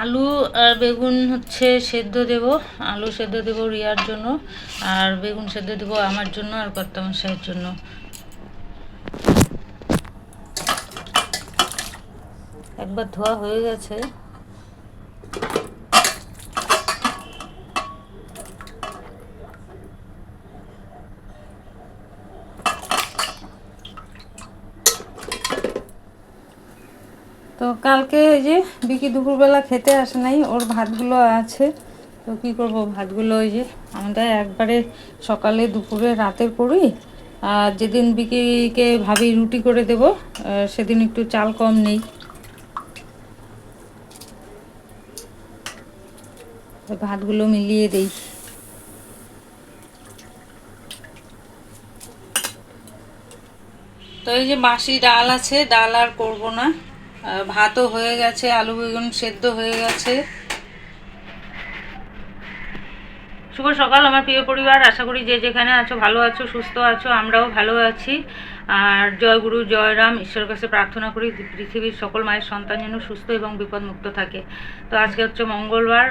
আলু আর বেগুন হচ্ছে সেদ্ধ দেব। আলু সেদ্ধ দেব রিয়ার জন্য। আর বেগুন সেদ্ধ দেব আমার জন্য আর কর্তামশাইয়ের জন্য। একবার ধোয়া হয়ে গেছে তো কালকে এই যে বিকি দুপুরবেলা খেতে আসে নাই, ওর ভাতগুলো আছে। তো কী করব, ভাতগুলো ওই যে আমরা একবারে সকালে দুপুরে রাতের করি, আর যেদিন বিকিকে ভাবি রুটি করে দেব সেদিন একটু চাল কম নেই। ভাতগুলো মিলিয়ে দেই। তো এই যে বাসি ডাল আছে, ডাল আর করব না। ভাতও হয়ে গেছে, আলু বেগুন সেদ্ধ হয়ে গেছে। শুভ সকাল, আমার প্রিয় পরিবার। আশা করি যে যেখানে আছো, ভালো আছো, সুস্থ আছো, আমরাও ভালো আছি। আর জয় গুরু, জয় রাম, ঈশ্বরের কাছে প্রার্থনা করি, পৃথিবীর সকল মায়ের সন্তান যেন সুস্থ এবং বিপদমুক্ত থাকে। তো আজকে হচ্ছে মঙ্গলবার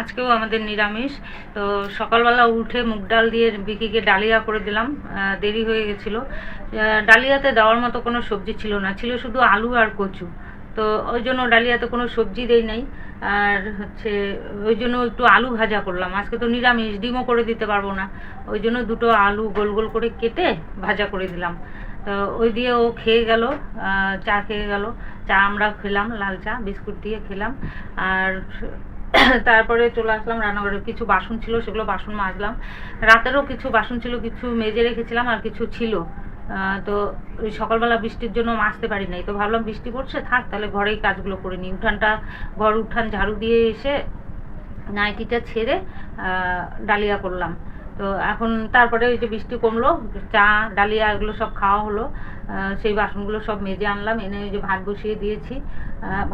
আজকেও আমাদের নিরামিষ। তো সকালবেলা উঠে মুগ ডাল দিয়ে বিকিকে ডালিয়া করে দিলাম দেরি হয়ে গেছিল। ডালিয়াতে দেওয়ার মতো কোনো সবজি ছিল না, ছিল শুধু আলু আর কচু। তো ওই জন্য ডালিয়াতে কোনো সবজি দেই নাই। আর হচ্ছে, ওই জন্য একটু আলু ভাজা করলাম। আজকে তো নিরামিষ, ডিমও করে দিতে পারব না। ওই জন্য দুটো আলু গোল গোল করে কেটে ভাজা করে দিলাম। তো ওই দিয়ে ও খেয়ে গেল চা খেয়ে গেল। চা আমরা খেলাম, লাল চা, বিস্কুট দিয়ে খেলাম। আর তারপরে চলে আসলাম রান্নাঘরে। কিছু বাসন ছিল, সেগুলো বাসন মাজলাম। রাতেরও কিছু বাসন ছিল, কিছু মেজে রেখেছিলাম আর কিছু ছিল। তো ওই সকালবেলা বৃষ্টির জন্য মাজতে পারি নাই। তো ভাবলাম বৃষ্টি পড়ছে, থাক, তাহলে ঘরেই কাজগুলো করে নিই। উঠানটা, ঘর উঠান, ঝাড়ু দিয়ে এসে নাইটিটা ছেড়ে ডালিয়া করলাম। তো এখন তারপরে ওই যে বৃষ্টি কমলো, চা, ডালিয়া এগুলো সব খাওয়া হলো। সেই বাসনগুলো সব মেজে আনলাম, এনে ওই যে ভাত বসিয়ে দিয়েছি।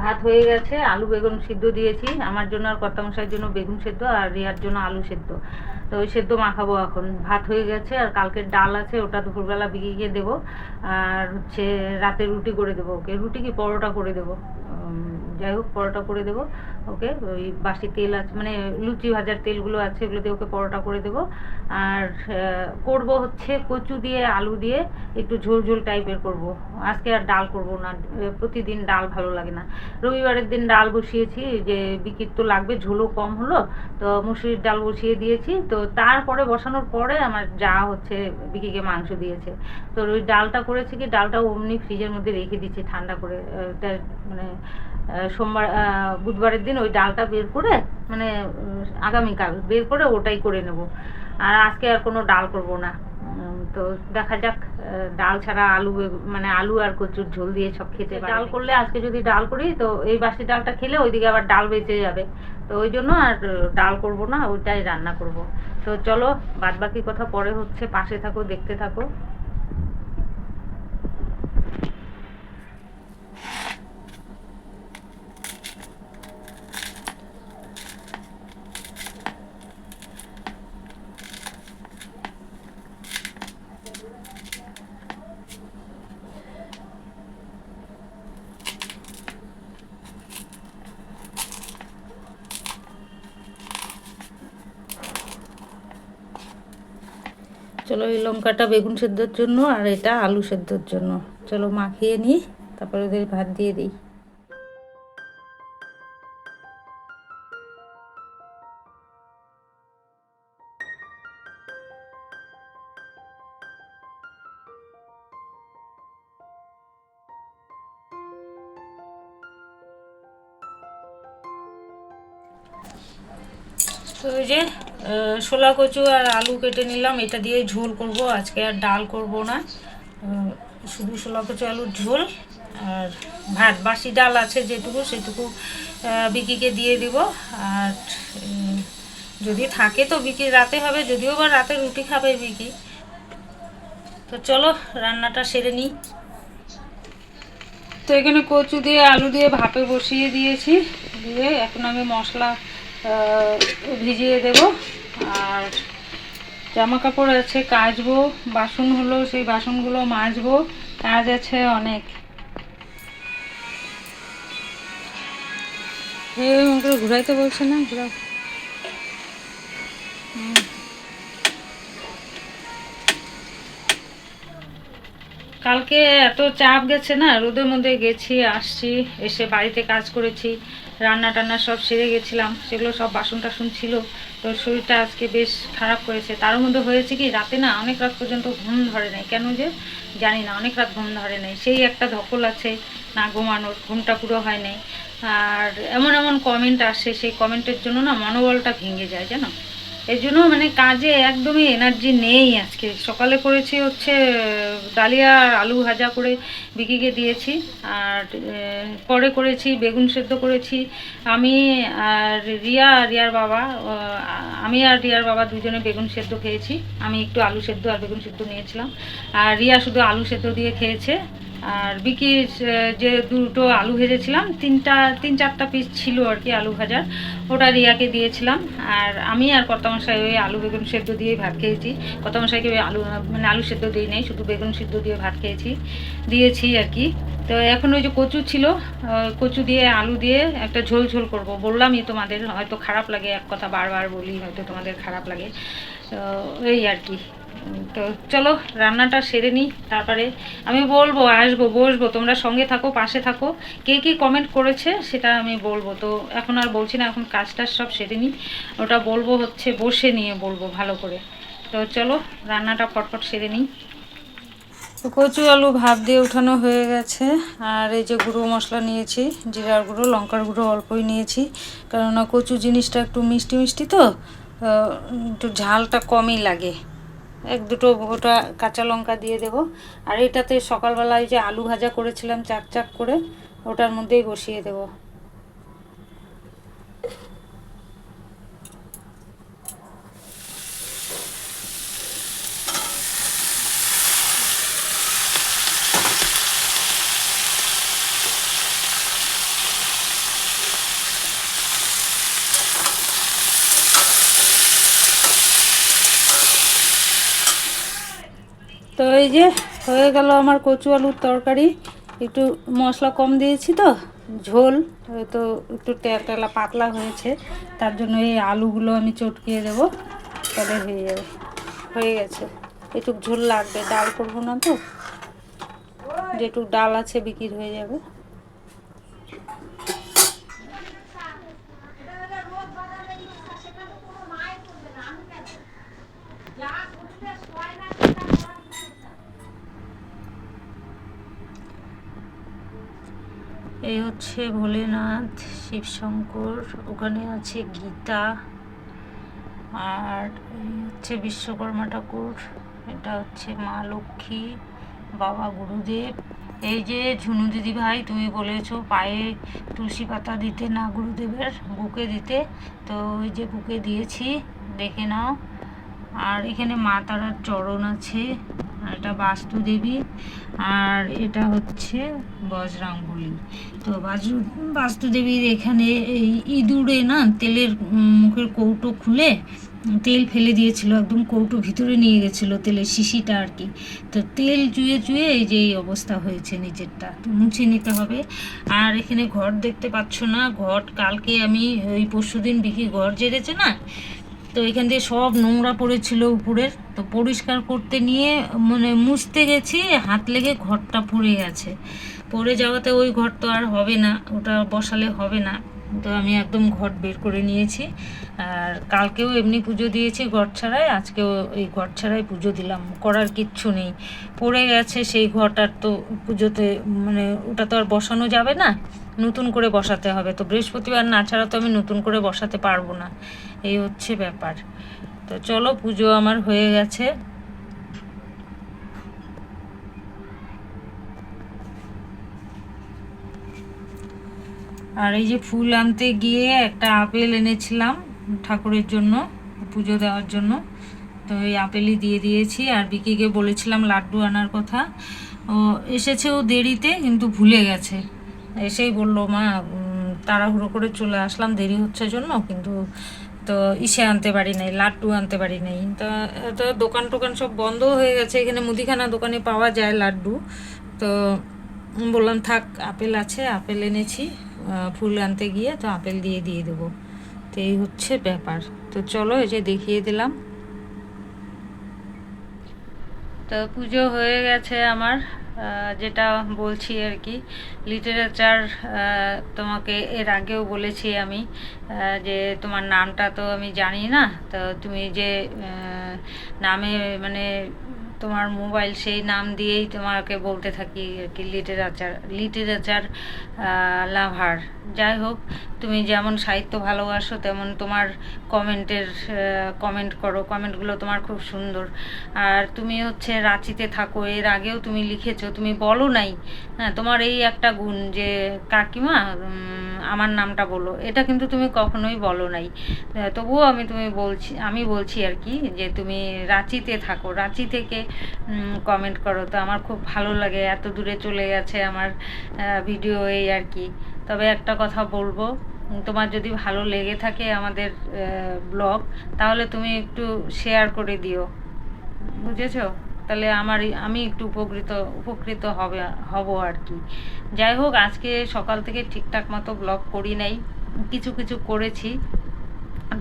ভাত হয়ে গেছে, আলু বেগুন সিদ্ধ দিয়েছি। আমার জন্য আর কর্তামশাইয়ের জন্য বেগুন সেদ্ধ আর রিয়ার জন্য আলু সেদ্ধ। তো ওই সেদ্ধ মাখাবো এখন। ভাত হয়ে গেছে আর কালকের ডাল আছে, ওটা দুপুরবেলা বিকিয়ে দেবো। আর হচ্ছে রাতে রুটি করে দেবো ওকে। রুটি কি পরোটা করে দেবো। যাই হোক, পরোটা করে দেবো ওকে। ওই বাসি তেল আছে মানে লুচি ভাজার তেলগুলো আছে এগুলো দিয়ে ওকে পরোটা করে দেবো। আর করব হচ্ছে কচু দিয়ে, আলু দিয়ে একটু ঝোল ঝোল টাইপের করব। আজকে আর ডাল করব না। প্রতিদিন ডাল ভালো লাগে না। রবিবারের দিন ডাল বসিয়েছি, যে বিকির তো লাগবে, ঝোলও কম হলো। তো মুসুরির ডাল বসিয়ে দিয়েছি। তো তারপরে বসানোর পরে আমার যা হচ্ছে বিকিকে মাংস দিয়েছে। তো ওই ডালটা করেছে কি, ডালটা অমনি ফ্রিজের মধ্যে রেখে দিচ্ছি ঠান্ডা করে। মানে সোমবার বুধবারের দিন ওই ডালটা বের করে মানে আগামীকাল বের করে ওটাই করে নেব। আর আজকে আর কোনো ডাল করব না। তো দেখা যাক ডাল ছাড়া আলু মানে আলু আর কচুর ঝোল দিয়ে সব খেতে পারি। ডাল করলে আজকে যদি ডাল করি তো এই বাসি ডালটা খেলে ওইদিকে আবার ডাল বেঁচে যাবে। তো ওই জন্য আর ডাল করব না ওইটাই রান্না করব। তো চলো বাদবাকি কথা পরে হচ্ছে পাশে থাকো দেখতে থাকো। চলো এই লঙ্কাটা বেগুন সেদ্ধর জন্য আর এটা আলু সেদ্ধর জন্য। চলো মাখিয়ে নিই তারপরে ওদের ভাত দিয়ে দিই। শোলা কচু আর আলু কেটে নিলাম। এটা দিয়ে ঝোল করব। আজকে আর ডাল করব না। শুধু শোলা কচু, আলুর ঝোল আর ভাত। বাসি ডাল আছে যেটুকু, সেটুকু বিকিকে দিয়ে দিব। আর যদি থাকে তো বিকি, রাতে হবে। যদিও বা রাতে রুটি খাবে বিকি। তো চলো, রান্নাটা সেরে নিই। তো এখানে কচু দিয়ে, আলু দিয়ে ভাপে বসিয়ে দিয়েছি। দিয়ে এখন আমি মশলা ভিজিয়ে দেব। আর জামা কাপড় আছে কাচবো, বাসন হলো, সেই বাসনগুলো মাজবো, কাজ আছে অনেক। ঘুরাইতে বলছে না হুম। কালকে এত চাপ গেছে না, রোদের মধ্যে গেছি, আসছি, এসে বাড়িতে কাজ করেছি। রান্না টান্না সব সেরে গেছিলাম, সেগুলো সব বাসন টাসন ছিল। তো শরীরটা আজকে বেশ খারাপ করেছে। তার মধ্যে হয়েছে কি, রাতে না অনেক রাত পর্যন্ত ঘুম ধরে নাই। কেন যে জানি না, অনেক রাত ঘুম ধরে নাই। সেই একটা ধকল আছে না ঘুমানোর, ঘুমটা পুরো হয় নাই। আর এমন এমন কমেন্ট আসে, সেই কমেন্টের জন্য না মনোবলটা ভেঙে যায়, জানো? এই জন্য মানে কাজে একদমই এনার্জি নেই আজকে। সকালে করেছি হচ্ছে, ডালিয়া আলু ভাজা করে বিকিকে দিয়েছি, আর পরে করেছি বেগুন সেদ্ধ করেছি। আমি আর রিয়া রিয়ার বাবা আমি আর রিয়ার বাবা দুজনে বেগুন সেদ্ধ খেয়েছি। আমি একটু আলু সেদ্ধ আর বেগুন সেদ্ধ নিয়েছিলাম। আর রিয়া শুধু আলু সেদ্ধ দিয়ে খেয়েছে। আর বিকির যে দুটো আলু ভেজেছিলাম, তিনটা, তিন চারটা পিস ছিল আর কি আলু ভাজার, ওটা রিয়াকে দিয়েছিলাম। আর আমি আর কর্তামশাই ওই আলু বেগুন সেদ্ধ দিয়ে ভাত খেয়েছি। কর্তামশাইকে ওই আলু মানে আলু সেদ্ধ দিই নাই, শুধু বেগুন সেদ্ধ দিয়ে ভাত খেয়েছি, দিয়েছি আর কি। তো এখন ওই যে কচু ছিল কচু দিয়ে, আলু দিয়ে একটা ঝোল ঝোল করব। বললামই তোমাদের, হয়তো খারাপ লাগে, এক কথা বারবার বলি, হয়তো তোমাদের খারাপ লাগে। তো এই আর কি। তো চলো, রান্নাটা সেরে নিই, তারপরে আমি বলব, আসব, বসবো, তোমরা সঙ্গে থাকো, পাশে থাকো। কে কে কমেন্ট করেছে সেটা আমি বলব। তো এখন আর বলছি না, এখন কাজটা সব সেরে নিই। ওটা বলব হচ্ছে বসে নিয়ে বলব ভালো করে। তো চলো, রান্নাটা ফটফট সেরে নিই। তো কচু আলু ভাত দিয়ে উঠানো হয়ে গেছে। আর এই যে গুঁড়ো মশলা নিয়েছি, জিরার গুঁড়ো, লঙ্কার গুঁড়ো অল্পই নিয়েছি। কেননা কচু জিনিসটা একটু মিষ্টি মিষ্টি তো তো একটু ঝালটা কমই লাগে। এক দুটো গোটা কাঁচা লঙ্কা দিয়ে দেব। আর এটাতে সকালবেলায় যে আলু ভাজা করেছিলাম চাক চাক করে, ওটার মধ্যেই বসিয়ে দেব তো এই যে হয়ে গেল আমার কচু আলুর তরকারি। একটু মশলা কম দিয়েছি তো, ঝোল হয়তো একটু টেলা পাতলা হয়েছে। তার জন্য এই আলুগুলো আমি চটকিয়ে দেবো, তাহলে হয়ে যাবে। হয়ে গেছে। একটু ঝোল লাগবে, ডাল করব না তো। যেটুক ডাল আছে বিক্রি হয়ে যাবে। এই হচ্ছে ভোলেনাথ শিবশঙ্কর, ওখানে আছে গীতা, আর এই হচ্ছে বিশ্বকর্মা ঠাকুর, এটা হচ্ছে মা লক্ষ্মী, বাবা গুরুদেব। এই যে ঝুনু দিদি ভাই, তুমি বলেছ পায়ে তুলসী পাতা দিতে না গুরুদেবের, বুকে দিতে। তো ওই যে বুকে দিয়েছি, দেখে নাও। আর এখানে মা তারার চরণ আছে। আর এটা বাস্তুদেবী আর এটা হচ্ছে বজরাঙ্গুলি তো বাস্তুদেবীর এখানে এই ইঁদুরে না তেলের মুখের কৌটো খুলে তেল ফেলে দিয়েছিল, একদম কৌটো ভিতরে নিয়ে গেছিল তেলের শিশিটা আর কি। তো তেল চুয়ে চুয়ে এই যে এই অবস্থা হয়েছে নিচেরটা তো মুছে নিতে হবে। আর এখানে ঘর দেখতে পাচ্ছ না ঘর কালকে আমি, ওই পরশু দিন বিকি ঘর জেরেছে না তো এখান দিয়ে সব নোংরা পড়েছিল উপরের। তো পরিষ্কার করতে নিয়ে মানে মুছতে গেছি, হাত লেগে ঘরটা পড়ে গেছে। পড়ে যাওয়াতে ওই ঘর তো আর হবে না, ওটা বসালে হবে না। তো আমি একদম ঘর বের করে নিয়েছি। আর কালকেও এমনি পুজো দিয়েছি ঘর ছাড়াই, আজকেও এই ঘর ছাড়াই পুজো দিলাম, করার কিচ্ছু নেই। পড়ে গেছে সেই ঘরটার তো পুজোতে মানে ওটা তো আর বসানো যাবে না, নতুন করে বসাতে হবে। তো বৃহস্পতিবার না ছাড়া তো আমি নতুন করে বসাতে পারব না। এই হচ্ছে ব্যাপার। তো চলো, পুজো আমার হয়ে গেছে। আর এই যে ফুল আনতে গিয়ে একটা আপেল এনেছিলাম ঠাকুরের জন্য, পুজো দেওয়ার জন্য। তো এই আপেলই দিয়ে দিয়েছি। আর বিকিকে বলেছিলাম লাড্ডু আনার কথা। ও এসেছে ও দেরিতে, কিন্তু ভুলে গেছে। এসেই বলল, মা তাড়াহুড়ো করে চলে আসলাম, দেরি হচ্ছে জন্য, কিন্তু তো ইসে আনতে পারি নাই, লাড্ডু আনতে পারি নাই। তা, তো দোকান টোকান সব বন্ধ হয়ে গেছে, এখানে মুদিখানা দোকানে পাওয়া যায় লাড্ডু। তো বললাম, থাক, আপেল আছে, আপেল এনেছি ফুল আনতে গিয়ে তো আপেল দিয়ে দিয়ে দেবো। তো এই হচ্ছে ব্যাপার। তো চলো, এই যে দেখিয়ে দিলাম। তো পুজো হয়ে গেছে আমার। যেটা বলছি আর কি লিটারেচার তোমাকে এর আগেও বলেছি আমি যে তোমার নামটা তো আমি জানি না, তো তুমি যে নামে মানে তোমার মোবাইল সেই নাম দিয়েই তোমাকে বলতে থাকি আর কি লিটারেচার লিটারেচার লাভার যাই হোক তুমি যেমন সাহিত্য ভালোবাসো, তেমন তোমার কমেন্টের কমেন্ট করো। কমেন্টগুলো তোমার খুব সুন্দর। আর তুমি হচ্ছে রাঁচিতে থাকো, এর আগেও তুমি লিখেছো, তুমি বলো নাই হ্যাঁ তোমার এই একটা গুণ যে, কাকিমা আমার নামটা বলো। এটা কিন্তু তুমি কখনোই বলো নাই। তবুও আমি তুমি বলছি, আমি বলছি আর কি যে, তুমি রাঁচিতে থাকো। রাঁচি থেকে কমেন্ট করো। তো আমার খুব ভালো লাগে, এত দূরে চলে গেছে আমার ভিডিও এই আর কি। তবে একটা কথা বলব তোমার যদি ভালো লেগে থাকে আমাদের ব্লগ, তাহলে তুমি একটু শেয়ার করে দিও। বুঝেছ? তাহলে আমার আমি একটু উপকৃত উপকৃত হবে, হব আর কি। যাই হোক, আজকে সকাল থেকে ঠিকঠাক মতো ব্লগ করি নাই। কিছু কিছু করেছি।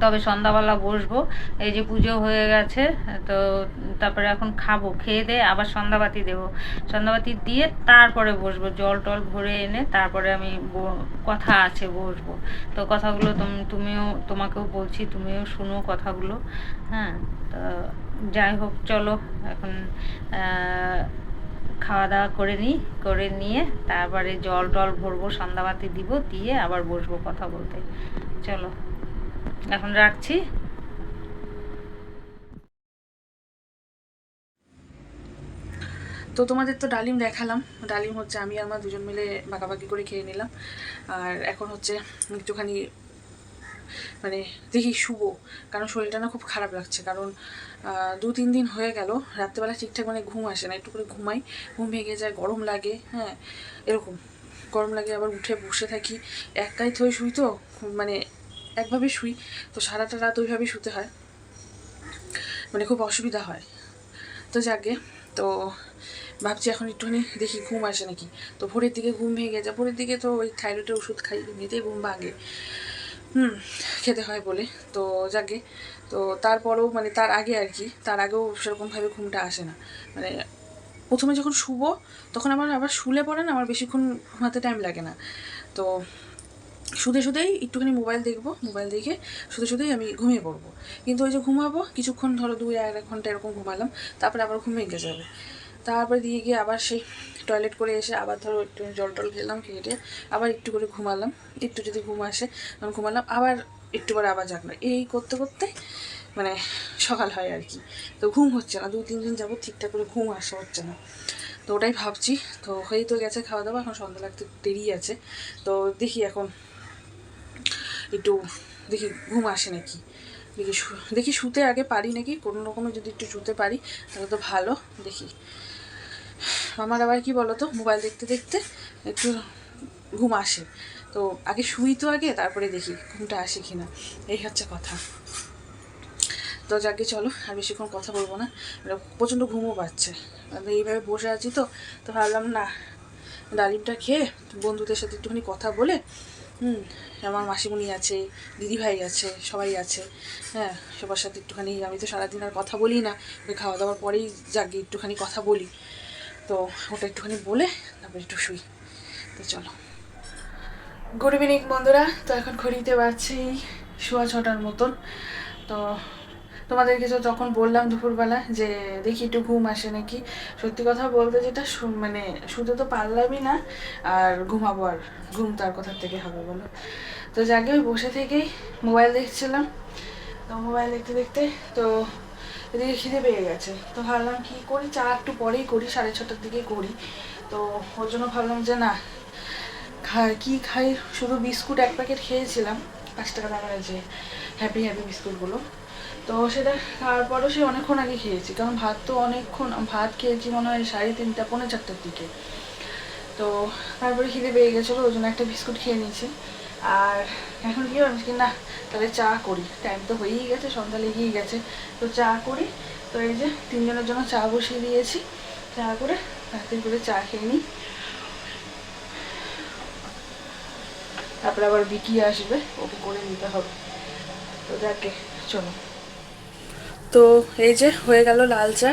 তবে সন্ধ্যাবেলা বসবো। এই যে পুজো হয়ে গেছে, তো তারপরে এখন খাব, খেয়ে দিয়ে আবার সন্ধ্যাবাতি দেবো। সন্ধ্যাবাতি দিয়ে তারপরে বসবো, জল টল ভরে এনে তারপরে আমি কথা আছে বসবো। তো কথাগুলো তুম- তুমিও, তোমাকেও বলছি, তুমিও শুনো কথাগুলো। হ্যাঁ তো যাই হোক, চলো এখন খাওয়া দাওয়া করে নিই করে নিয়ে তারপরে জল টল ভরবো, সন্ধ্যাবাতি দিব, দিয়ে আবার বসবো কথা বলতে। চলো। এখন রাখছি। তো তোমাদের তো ডালিম দেখালাম। ডালিম হচ্ছে আমি মা দুজন মিলে বাঁকাবাকি করে খেয়ে নিলাম। আর এখন হচ্ছে একটুখানি মানে দেখি শুভ কারণ শরীরটা না খুব খারাপ লাগছে। কারণ দু তিন দিন হয়ে গেল, রাত্রেবেলা ঠিকঠাক মানে ঘুম আসে না। একটু করে ঘুমাই, ঘুম ভেঙে যায়, গরম লাগে হ্যাঁ এরকম। গরম লাগে আবার উঠে বসে থাকি, একাই থই শুই তো মানে একভাবে শুই, তো সারাটা রাত ওইভাবেই শুতে হয়। মানে খুব অসুবিধা হয়। তো যাকে, তো ভাবছি এখন একটুখানি দেখি ঘুম আসে নাকি। তো ভোরের দিকে ঘুম ভেঙে যায়। ভোরের দিকে তো ওই থাইরয়েডের ওষুধ খাই, এমনিতেই ঘুম ভাঙে। হুম, খেতে হয় বলে। তো যাকে, তো তারপরেও মানে তার আগে আর কি, তার আগেও সেরকমভাবে ঘুমটা আসে না। মানে প্রথমে যখন শুব, তখন আমার আবার শুলে পড়ে না, আমার বেশিক্ষণ ঘুমাতে টাইম লাগে না। তো শুধু শুধুই একটুখানি মোবাইল দেখব মোবাইল দেখে শুধু শুধুই আমি ঘুমিয়ে পড়ব। কিন্তু ওই যে ঘুমাবো, কিছুক্ষণ ধরো দুই, এক ঘণ্টা এরকম ঘুমালাম, তারপরে আবার ঘুম ভেঙে যাবে। তারপরে দিয়ে গিয়ে আবার সেই টয়লেট করে এসে আবার ধরো একটু জল টল খেলাম খেয়ে আবার একটু করে ঘুমালাম। একটু যদি ঘুম আসে, তখন ঘুমালাম, আবার একটু পরে আবার জাগলাম। এই করতে করতে মানে সকাল হয় আর কি। তো ঘুম হচ্ছে না দু তিন দিন যাব ঠিকঠাক করে ঘুম আসা হচ্ছে না। তো ওটাই ভাবছি। তো হয়েই তো গেছে খাওয়া দাওয়া এখন সন্ধ্যা লাগতে দেরি আছে। তো দেখি এখন একটু দেখি ঘুম আসে নাকি? দেখি দেখি শুতে আগে পারি নাকি? কোনো রকমে যদি একটু শুতে পারি, তাহলে তো ভালো, দেখি। আমার আবার কি বলো তো মোবাইল দেখতে দেখতে একটু ঘুম আসে। তো আগে শুই তো আগে, তারপরে দেখি ঘুমটা আসে কি না এই হচ্ছে কথা। তো যাকে চলো, আর বেশিক্ষণ কথা বলব না। এটা প্রচণ্ড ঘুমও পাচ্ছে। এইভাবে বসে আছি তো তো ভাবলাম না, ডালিমটা খেয়ে বন্ধুদের সাথে একটুখানি কথা বলে হুম, আমার মাসিমণি আছে, দিদিভাই আছে, সবাই আছে। হ্যাঁ সবার সাথে একটুখানি, আমি তো সারাদিন আর কথা বলি না, ওই খাওয়া দাওয়ার পরেই জাগি একটুখানি কথা বলি। তো ওটা একটুখানি বলে তারপরে একটু শুই। তো চলো। গুড ইভিনিং বন্ধুরা, তো এখন ঘড়িতে বাজছে শোয়া ছটার মতন। তো তোমাদেরকে তো তখন বললাম দুপুরবেলা যে দেখি একটু ঘুম আসে নাকি, সত্যি কথা বলতে যেটা মানে শুতে তো পারলামই না, আর ঘুমাবো আর ঘুম তার কোথা থেকে হবে বলো? তো যাকে ওই বসে থেকেই মোবাইল দেখছিলাম, তো মোবাইল দেখতে দেখতে তো এদিকে খিদে পেয়ে গেছে, তো ভাবলাম কি করি, চা একটু পরেই করি, সাড়ে ছটার দিকে করি, তো ওর জন্য ভাবলাম যে না খাই কি খাই? শুধু বিস্কুট এক প্যাকেট খেয়েছিলাম, পাঁচ টাকা দামের যে হ্যাপি হ্যাপি বিস্কুটগুলো। তো সেটা তারপরও সে অনেকক্ষণ আগে খেয়েছি, কারণ ভাত তো অনেকক্ষণ, ভাত খেয়েছি মনে হয় সাড়ে তিনটা, পৌনে চারটার দিকে। তো তারপরে খিদে পেয়ে গেছিল, ওই জন্য একটা বিস্কুট খেয়ে নিয়েছি। আর এখন কি ভাবছি না, তাহলে চা করি। টাইম তো হয়েই গেছে, সন্ধ্যা লেগেই গেছে। তো চা করি, তো এই যে তিনজনের জন্য চা বসিয়ে দিয়েছি। চা করে তাড়াতাড়ি করে চা খেয়ে নিই। তারপরে আবার বিকি আসবে, ওকে করে নিতে হবে। তো যাকে, চলো। তো এই যে হয়ে গেল লাল চা।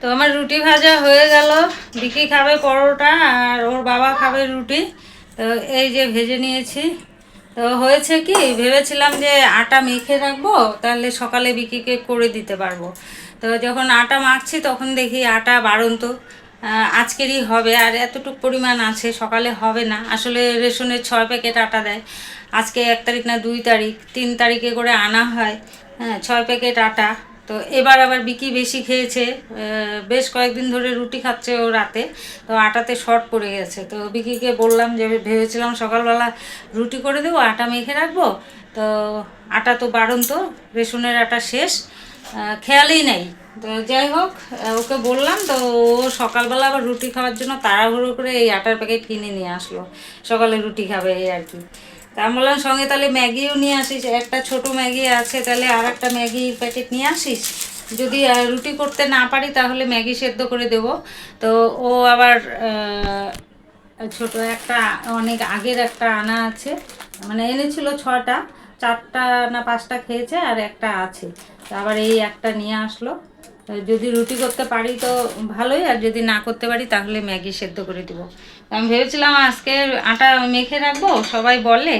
তো আমার রুটি ভাজা হয়ে গেল। বিকি খাবে পরোটা আর ওর বাবা খাবে রুটি। তো এই যে ভেজে নিয়েছি। তো হয়েছে কি, ভেবেছিলাম যে আটা মেখে রাখব, তাহলে সকালে বিকিকে করে দিতে পারব। তো যখন আটা মাখছি তখন দেখি আটা বাড়ন্ত। আজকেরই হবে, আর এতটুকু পরিমাণ আছে, সকালে হবে না। আসলে রেশনের ছয় প্যাকেট আটা দেয়। আজকে এক তারিখ না দুই তারিখ, তিন তারিখে করে আনা হয় হ্যাঁ ছয় প্যাকেট আটা। তো এবার আবার বিকি বেশি খেয়েছে বেশ কয়েকদিন ধরে রুটি খাচ্ছে ও রাতে, তো আটাতে শর্ট পড়ে গেছে। তো বিকিকে বললাম যে, ভেবেছিলাম সকালবেলা রুটি করে দেবো, আটা মেখে রাখব। তো আটা তো বাড়ন্ত, রেশনের আটা শেষ। খেয়ালই নেই। তো যাই হোক ওকে বললাম, তো ও সকালবেলা আবার রুটি খাওয়ার জন্য তাড়াহুড়ো করে এই আটার প্যাকেট কিনে নিয়ে আসলো। সকালে রুটি খাবে এই আর কি। তা আমি বললাম, সঙ্গে তাহলে ম্যাগিও নিয়ে আসিস। একটা ছোট ম্যাগি আছে, তাহলে আর একটা ম্যাগির প্যাকেট নিয়ে আসিস? যদি রুটি করতে না পারি, তাহলে ম্যাগি সেদ্ধ করে দেব। তো ও আবার ছোট একটা, অনেক আগের একটা আনা আছে। মানে এনেছিল ছটা। চারটা না পাঁচটা খেয়েছে আর একটা আছে। আবার এই একটা নিয়ে আসলো। যদি রুটি করতে পারি তো ভালোই, আর যদি না করতে পারি তাহলে ম্যাগি সেদ্ধ করে দিব। আমি ভেবেছিলাম আজকে আটা মেখে রাখব, সবাই বলে,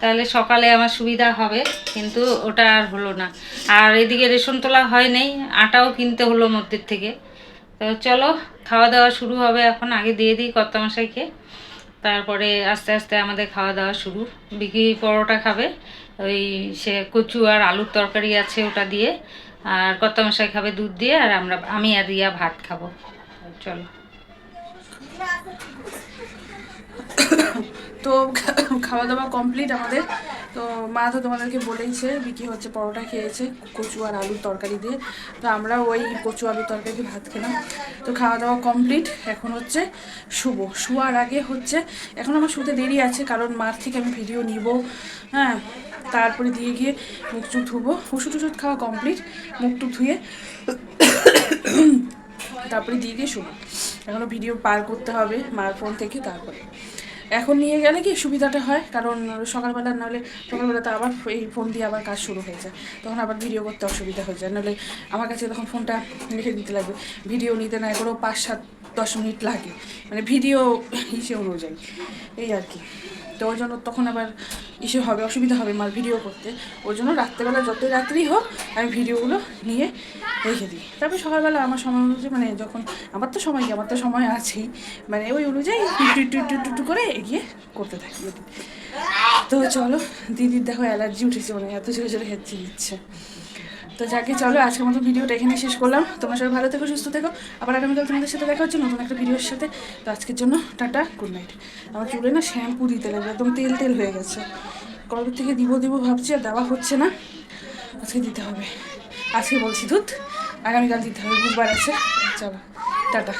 তাহলে সকালে আমার সুবিধা হবে, কিন্তু ওটা আর হলো না। আর এদিকে রেশন তোলা হয় নাই, আটাও কিনতে হলো মধ্যের থেকে। তো চলো, খাওয়া দাওয়া শুরু হবে এখন, আগে দিয়ে দিই কর্তামশাইকে। তারপরে আস্তে আস্তে আমাদের খাওয়া দাওয়া শুরু। বিকি পরোটা খাবে ওই সে কচু আর আলুর তরকারি আছে ওটা দিয়ে, আর কর্তামশাই খাবে দুধ দিয়ে, আর আমরা, আমি আর রিয়া ভাত খাব। চলো। তো খাওয়া দাওয়া কমপ্লিট আমাদের। তো মা তো তোমাদেরকে বলেইছে, বিকি হচ্ছে পরোটা খেয়েছে, কচু আর আলুর তরকারি দিয়ে। তো আমরা ওই কচু আলুর তরকারি ভাত খেলাম। তো খাওয়া দাওয়া কমপ্লিট এখন হচ্ছে শুভ শোয়ার আগে হচ্ছে, এখন আমার শুতে দেরি আছে, কারণ মার থেকে আমি ভিডিও নিব। হ্যাঁ তারপরে দিয়ে গিয়ে মুখ চুখ ধুবো। ওষুধ টুষুধ খাওয়া কমপ্লিট মুখ টুক ধুয়ে তারপরে দিয়ে দিয়ে শুনো এখনও ভিডিও পার করতে হবে মার ফোন থেকে তারপরে। এখন নিয়ে গেলে কি সুবিধাটা হয়? কারণ সকালবেলা নাহলে সকালবেলা তো আবার এই ফোন দিয়ে আবার কাজ শুরু হয়ে যায়। তখন আবার ভিডিও করতে অসুবিধা হয়ে যায়। নাহলে আমার কাছে তখন ফোনটা রেখে দিতে লাগবে। ভিডিও নিতে না করেও পাঁচ সাত দশ মিনিট লাগে। মানে ভিডিও হিসেবে অনুযায়ী। এই আর কি। তো ওই জন্য তখন আবার ইসে হবে, অসুবিধা হবে মার ভিডিও করতে। ওই জন্য রাত্রেবেলা যতই রাত্রি হোক, আমি ভিডিওগুলো নিয়ে রেখে দিই। তারপর সকালবেলা আমার সময় অনুযায়ী মানে যখন, আমার তো সময় আমার তো সময় আছেই। মানে ওই অনুযায়ী একটু একটু একটু একটু করে এগিয়ে করতে থাকি তো চলো, দিদির দেখো অ্যালার্জি উঠেছে মানে এত জোরে জোরে হেঁচে দিচ্ছে তো যাকে চলো, আজকের মতো ভিডিওটা এখানে শেষ করলাম। তোমার সবাই ভালো থেকো, সুস্থ থেকো। আবার আগামীকাল তোমাদের সাথে দেখা হচ্ছে নতুন একটা ভিডিওর সাথে। তো আজকের জন্য টাটা গুড নাইট আমার চুলে না শ্যাম্পু দিতে লাগবে, একদম তেল তেল হয়ে গেছে। কবে থেকে দিব দিব ভাবছি, আর দেওয়া হচ্ছে না। আজকে দিতে হবে। আজকে বলছি দুধ আগামীকাল দিতে হবে, বুধবার আছে। চলো, টাটা।